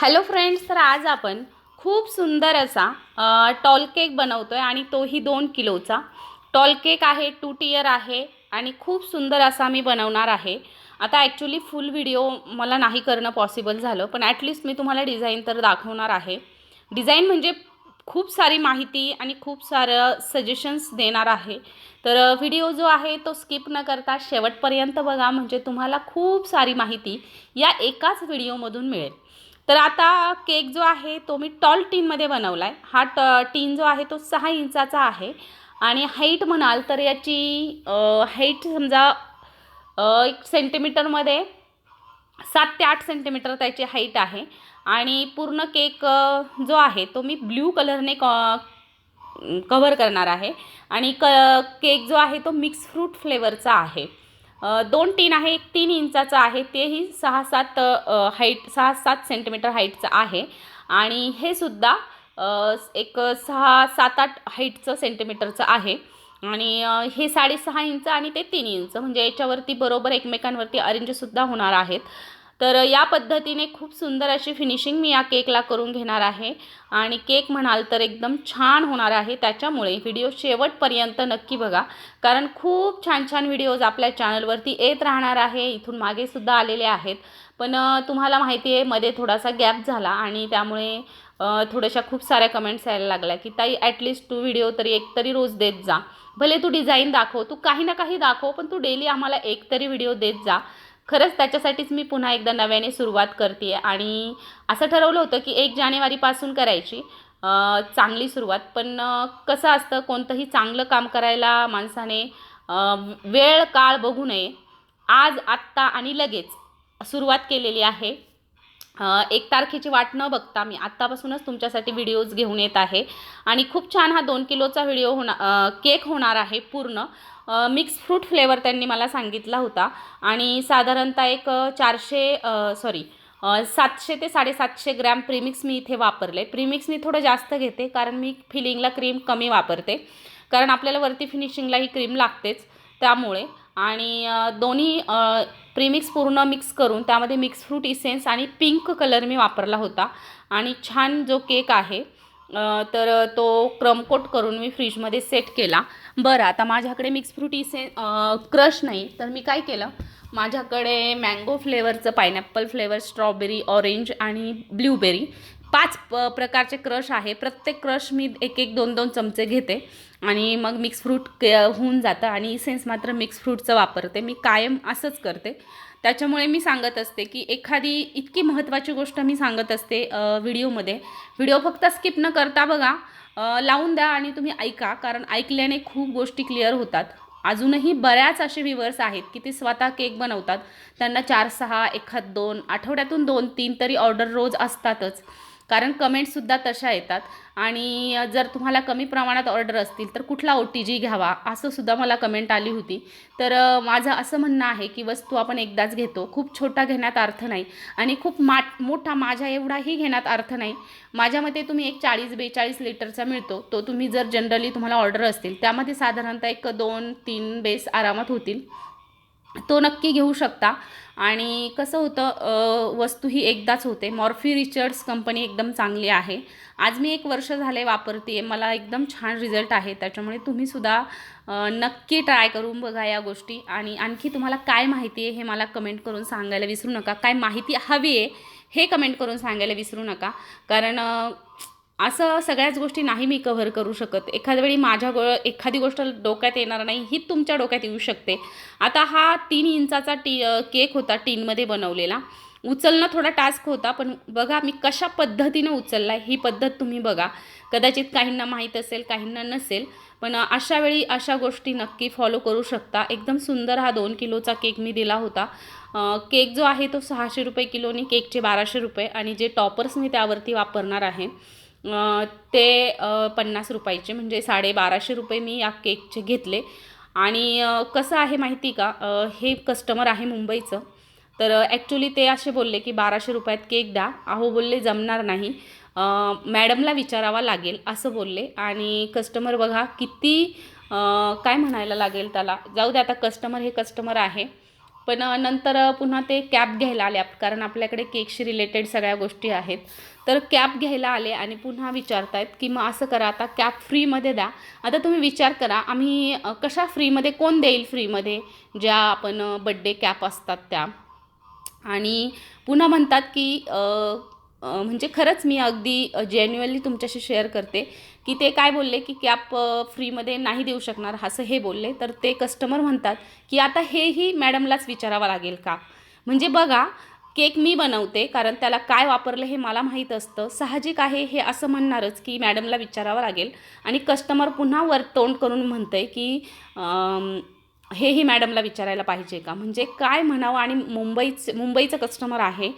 Hello friends तर आज आपण खूप सुंदर असा टॉल केक बनवतो आहे आणि तोही दोन किलोचा. टॉल केक आहे टू टियर आहे आणि खूप सुंदर असा मी बनवणार आहे. आता ॲक्च्युली फुल व्हिडिओ मला नाही करणं पॉसिबल झालं पण ॲटलिस्ट मी तुम्हाला डिझाईन तर दाखवणार आहे. डिझाईन म्हणजे खूप सारी माहिती आणि खूप सारं सजेशन्स देणार आहे. तर व्हिडिओ जो आहे तो स्किप न करता शेवटपर्यंत बघा म्हणजे तुम्हाला खूप सारी माहिती या एकाच व्हिडिओमधून मिळेल. तर आता केक जो आहे तो मी टॉल टीनमध्ये बनवला आहे हा ट टीन जो आहे तो सहा इंचाचा आहे आणि हाईट म्हणाल तर याची हाईट समजा एक सेंटीमीटरमध्ये सात ते आठ सेंटीमीटर त्याची हाईट आहे. आणि पूर्ण केक जो आहे तो मी ब्ल्यू कलरने क कव्हर करणार आहे. आणि क केक जो आहे तो मिक्स फ्रूट फ्लेवरचा आहे. दोन टीन आहे एक तीन इंचाचं आहे तेही सहा सात हाईट सहा सात सेंटीमीटर हाईटचं आहे. आणि हे सुद्धा एक सहा सात आठ हाईटचं सेंटीमीटरचं आहे. आणि हे साडेसहा इंच आणि ते तीन इंच म्हणजे याच्यावरती बरोबर एकमेकांवरती अरेंजसुद्धा होणार आहेत. तर या पद्धतीने खूप सुंदर अशी फिनिशिंग मी या केकला करून घेणार आहे. आणि केक म्हणाल तर एकदम छान होणार आहे. त्याच्यामुळे व्हिडिओ शेवटपर्यंत नक्की बघा. कारण खूप छान छान व्हिडिओज आपल्या चॅनलवरती येत राहणार आहे. इथून मागेसुद्धा आलेले आहेत. पण तुम्हाला माहिती आहे मध्ये थोडासा गॅप झाला आणि त्यामुळे थोड्याशा खूप साऱ्या कमेंट्स यायला लागल्या की ताई ॲटलिस्ट तू व्हिडिओ तरी एक तरी रोज देत जा. भले तू डिझाईन दाखव तू काही ना काही दाखव पण तू डेली आम्हाला एक तरी व्हिडिओ देत जा. खरंच त्याच्यासाठीच मी पुन्हा एकदा नव्याने सुरुवात करते आणि असं ठरवलं होतं की एक जानेवारीपासून करायची चांगली सुरुवात. पण कसं असतं कोणतंही चांगलं काम करायला माणसाने वेळ काळ बघू नये. आज आत्ता आणि लगेच सुरुवात केलेली आहे. एक तारखेची वाट न बघता मी आत्तापासूनच तुमच्यासाठी व्हिडिओज घेऊन येत आहे. आणि खूप छान हा दोन किलोचा व्हिडिओ होणार केक होणार आहे पूर्ण. मिक्स फ्रूट फ्लेवर त्यांनी मला सांगितला होता. आणि साधारणतः एक चारशे सॉरी सातशे ते साडेसातशे ग्रॅम प्रीमिक्स मी इथे वापरले. प्रीमिक्स मी थोडं जास्त घेते कारण मी फिलिंगला क्रीम कमी वापरते. कारण आपल्याला वरती फिनिशिंगला ही क्रीम लागतेच त्यामुळे. आणि दोन्ही प्रीमिक्स पूर्ण मिक्स करून त्यामध्ये मिक्स फ्रूट इसेन्स आणि पिंक कलर मी वापरला होता. आणि छान जो केक आहे तर तो क्रमकोट करून मी फ्रीजमध्ये सेट केला. बरं आता माझ्याकडे मिक्स फ्रूट इसे क्रश नाही. तर मी काय केलं? माझ्याकडे मँगो फ्लेवरचं पायनॅपल फ्लेवर स्ट्रॉबेरी ऑरेंज आणि ब्ल्यूबेरी पाच प प्रकारचे क्रश आहे. प्रत्येक क्रश मी एक एक दोन दोन चमचे घेते. आणि मग मिक्स फ्रूट के होऊन जातं आणि इसेन्स मात्र मिक्स फ्रूटचं वापरते. मी कायम असंच करते. त्याच्यामुळे मी सांगत असते की एखादी इतकी महत्त्वाची गोष्ट मी सांगत असते व्हिडिओमध्ये. व्हिडिओ फक्त स्किप न करता बघा लावून द्या आणि तुम्ही ऐका. कारण ऐकल्याने खूप गोष्टी क्लिअर होतात. अजूनही बऱ्याच असे व्हिवर्स आहेत की ते स्वतः केक बनवतात. त्यांना चार सहा एखाद दोन आठवड्यातून दोन तीन तरी ऑर्डर रोज असतातच. कारण कमेंट्ससुद्धा तशा येतात. आणि जर तुम्हाला कमी प्रमाणात ऑर्डर असतील तर कुठला ओ टी जी घ्यावा असंसुद्धा मला कमेंट आली होती. तर माझं असं म्हणणं आहे की वस्तू आपण एकदाच घेतो. खूप छोटा घेण्यात अर्थ नाही. आणि खूप मा मोठा माझ्या एवढाही घेण्यात अर्थ नाही. माझ्या मते तुम्ही एक चाळीस बेचाळीस लिटरचा मिळतो. तो तुम्ही जर जनरली तुम्हाला ऑर्डर असतील त्यामध्ये साधारणतः एक दोन तीन बेस आरामात होतील. तो नक्की घेऊ शकता. आणि कसं होतं वस्तू ही एकदाच होते. मॉर्फी रिचर्ड्स कंपनी एकदम चांगली आहे. आज मी एक वर्ष झाले वापरते मला एकदम छान रिझल्ट आहे. त्याच्यामुळे तुम्हीसुद्धा नक्की ट्राय करून बघा या गोष्टी. आणि आणखी तुम्हाला काय माहिती आहे हे मला कमेंट करून सांगायला विसरू नका. काय माहिती हवी आहे हे कमेंट करून सांगायला विसरू नका. कारण असं सगळ्याच गोष्टी नाही मी कव्हर करू शकत. एखाद्या वेळी माझ्या गो एखादी गोष्ट डोक्यात येणार नाही ही तुमच्या डोक्यात येऊ शकते. आता हा तीन इंचाचा टी केक होता टीनमध्ये बनवलेला. उचलणं थोडा टास्क होता पण बघा मी कशा पद्धतीनं उचलला ही पद्धत तुम्ही बघा. कदाचित काहींना माहीत असेल काहींना नसेल पण अशा वेळी अशा गोष्टी नक्की फॉलो करू शकता. एकदम सुंदर हा दोन किलोचा केक मी दिला होता. केक जो आहे तो सहाशे रुपये किलोनी केकचे बाराशे रुपये आणि जे टॉपर्स मी त्यावरती वापरणार आहे ते पन्नास रुपयाचे म्हणजे साडेबाराशे रुपये मी या केकचे घेतले. आणि कसं आहे माहिती का? हे कस्टमर आहे मुंबईचं. तर ॲक्च्युली ते असे बोलले की बाराशे रुपयात केक द्या. अहो बोलले जमणार नाही. मॅडमला विचारावा लागेल असं बोलले. आणि कस्टमर बघा किती काय म्हणायला लागेल त्याला? जाऊ दे आता कस्टमर हे कस्टमर आहे. पण नंतर पुन्हा ते कॅप घ्यायला आले. आप- कारण आपल्याकडे केकशी रिलेटेड सगळ्या गोष्टी आहेत. तर कॅप घ्यायला आले आणि पुन्हा विचारतायत की मग असं करा आता कॅप फ्रीमध्ये द्या. आता तुम्ही विचार करा आम्ही कशा फ्रीमध्ये कोण देईल फ्रीमध्ये ज्या आपण बड्डे कॅप असतात त्या. आणि पुन्हा म्हणतात की म्हणजे खरंच मी अगदी जेन्युअनली तुमच्याशी शेअर करते की ते काय बोलले की कॅप फ्रीमध्ये नाही देऊ शकणार असं हे बोलले. तर ते कस्टमर म्हणतात की आता हेही मॅडमलाच विचारावं लागेल का? म्हणजे बघा केक मी बनवते कारण त्याला काय वापरलं हे मला माहीत असतं. साहजिक आहे हे असं म्हणणारच की मॅडमला विचारावं लागेल. आणि कस्टमर पुन्हा वर तोंड करून आहे की हेही मॅडमला विचारायला पाहिजे का? म्हणजे काय म्हणावं? आणि मुंबईच मुंबईचं कस्टमर आहे.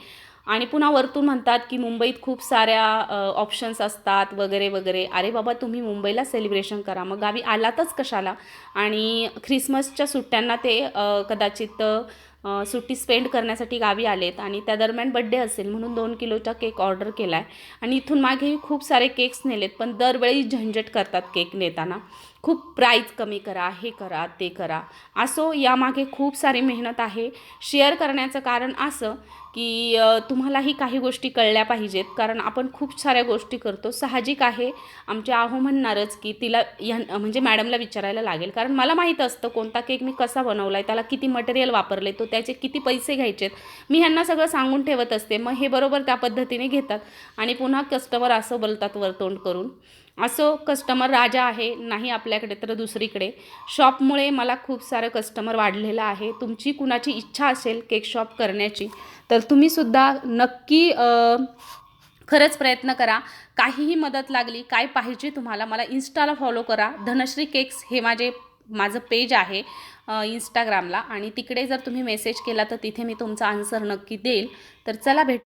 आणि पुन्हा वरतून म्हणतात की मुंबईत खूप साऱ्या ऑप्शन्स असतात वगैरे वगैरे. अरे बाबा तुम्ही मुंबईला सेलिब्रेशन करा. मग गावी आलातच कशाला? आणि ख्रिसमसच्या सुट्ट्यांना ते कदाचित सुट्टी स्पेंड करण्यासाठी गावी आलेत आणि त्या दरम्यान बड्डे असेल म्हणून दोन किलोचा केक ऑर्डर केला आहे आणि इथून मागेही खूप सारे केक्स नेलेत पण दरवेळी झंझट करतात केक नेताना. खूप प्राईज कमी करा हे करा ते करा. असो यामागे खूप सारी मेहनत आहे. शेअर करण्याचं कारण असं की तुम्हालाही काही गोष्टी कळल्या पाहिजेत. कारण आपण खूप साऱ्या गोष्टी करतो. साहजिक आहे. आमच्या आहो म्हणणारच की तिला ह्या म्हणजे मॅडमला विचारायला लागेल. कारण मला माहीत असतं कोणता केक मी कसा बनवला आहे त्याला किती मटेरियल वापरले तो त्याचे किती पैसे घ्यायचेत मी ह्यांना सगळं सांगून ठेवत असते. मग हे बरोबर त्या पद्धतीने घेतात. आणि पुन्हा कस्टमर असं बोलतात वरतोंड करून. असो कस्टमर राजा आहे नाही आपल्याकडे तर दुसरीकडे. शॉपमुळे मला खूप सारं कस्टमर वाढलेलं आहे. तुमची कुणाची इच्छा असेल केक शॉप करण्याची तर तुम्हीसुद्धा नक्की खरंच प्रयत्न करा. काहीही मदत लागली काय पाहिजे तुम्हाला मला इन्स्टाला फॉलो करा. धनश्री केक्स हे माझे माझं पेज आहे इंस्टाग्रामला आणि तिकडे जर तुम्ही मेसेज केला तर तिथे मी तुमचा आन्सर नक्की देईल. तर चला भेट.